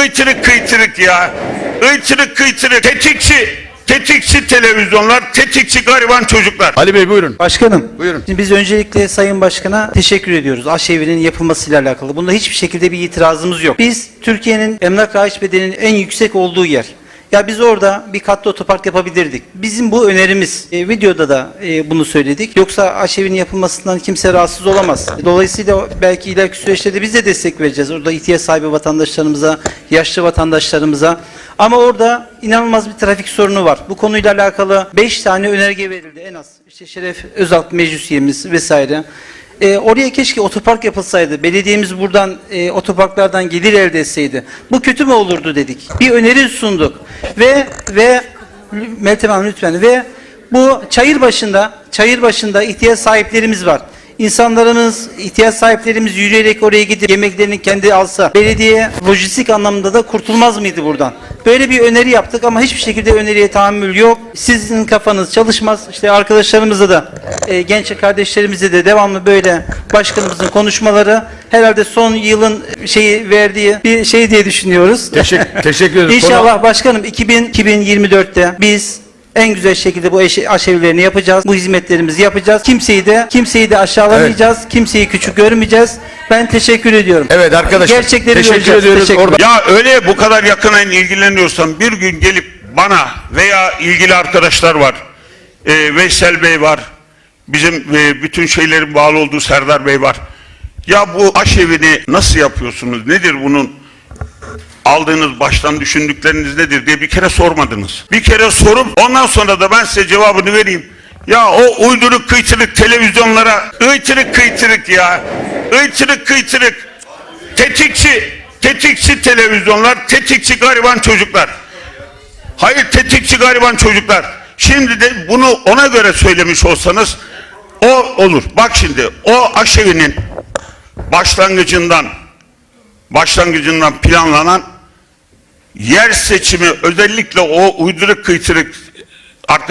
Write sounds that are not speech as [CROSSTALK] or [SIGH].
Iyçırık kıytırık ya. Iyçırık kıytırık. Tetikçi. Tetikçi televizyonlar, tetikçi gariban çocuklar. Ali Bey buyurun. Başkanım, Buyurun. Şimdi biz öncelikle Sayın Başkan'a teşekkür ediyoruz. Aşevi'nin yapılmasıyla alakalı. Bunda hiçbir şekilde bir itirazımız yok. Biz Türkiye'nin emlak rayiç bedelinin en yüksek olduğu yer. Ya biz orada bir katlı otopark yapabilirdik. Bizim bu önerimiz. E, videoda da e, bunu söyledik. Yoksa aşevinin yapılmasından kimse rahatsız olamaz. Dolayısıyla belki ileriki süreçte de biz de destek vereceğiz. Orada ihtiyaç sahibi vatandaşlarımıza, yaşlı vatandaşlarımıza. Ama orada inanılmaz bir trafik sorunu var. Bu konuyla alakalı 5 tane önerge verildi en az. İşte Şeref Özalp meclis üyemiz vesaire. E, oraya keşke otopark yapılsaydı. Belediyemiz buradan e, otoparklardan gelir elde etseydi. Bu kötü mü olurdu dedik. Bir öneri sunduk. Ve ve Meltem Hanım lütfen ve bu çayır başında çayır başında ihtiyaç sahiplerimiz var. İnsanlarımız, ihtiyaç sahiplerimiz yürüyerek oraya gidip yemeklerini kendi alsa, belediye lojistik anlamda da kurtulmaz mıydı buradan? Böyle bir öneri yaptık ama hiçbir şekilde öneriye tahammül yok. Sizin kafanız çalışmaz. İşte arkadaşlarımızla da, e, genç kardeşlerimizle de devamlı böyle başkanımızın konuşmaları herhalde son yılın şeyi verdiği bir şey diye düşünüyoruz. Teşekkür, teşekkür ederim. [LAUGHS] İnşallah başkanım 2000, 2024'te biz en güzel şekilde bu eş- aşevlerini yapacağız. Bu hizmetlerimizi yapacağız. Kimseyi de kimseyi de aşağılamayacağız. Kimseyi küçük görmeyeceğiz. Ben teşekkür ediyorum. Evet arkadaşlar, Gerçekleri teşekkür göreceğiz. ediyoruz. Teşekkür Orada- Ya öyle bu kadar yakından ilgileniyorsan bir gün gelip bana veya ilgili arkadaşlar var. E, Veysel Bey var. Bizim e, bütün şeylerin bağlı olduğu Serdar Bey var. Ya bu aşevini nasıl yapıyorsunuz? Nedir bunun aldığınız baştan düşündükleriniz nedir diye bir kere sormadınız. Bir kere sorup ondan sonra da ben size cevabını vereyim. Ya o uyduruk kıytırık televizyonlara ıytırık kıytırık ya. Iyçırık kıytırık. Tetikçi, tetikçi televizyonlar, tetikçi gariban çocuklar. Hayır tetikçi gariban çocuklar. Şimdi de bunu ona göre söylemiş olsanız o olur. Bak şimdi o aşevinin başlangıcından başlangıcından planlanan yer seçimi özellikle o uyduruk kıytırık arkadaş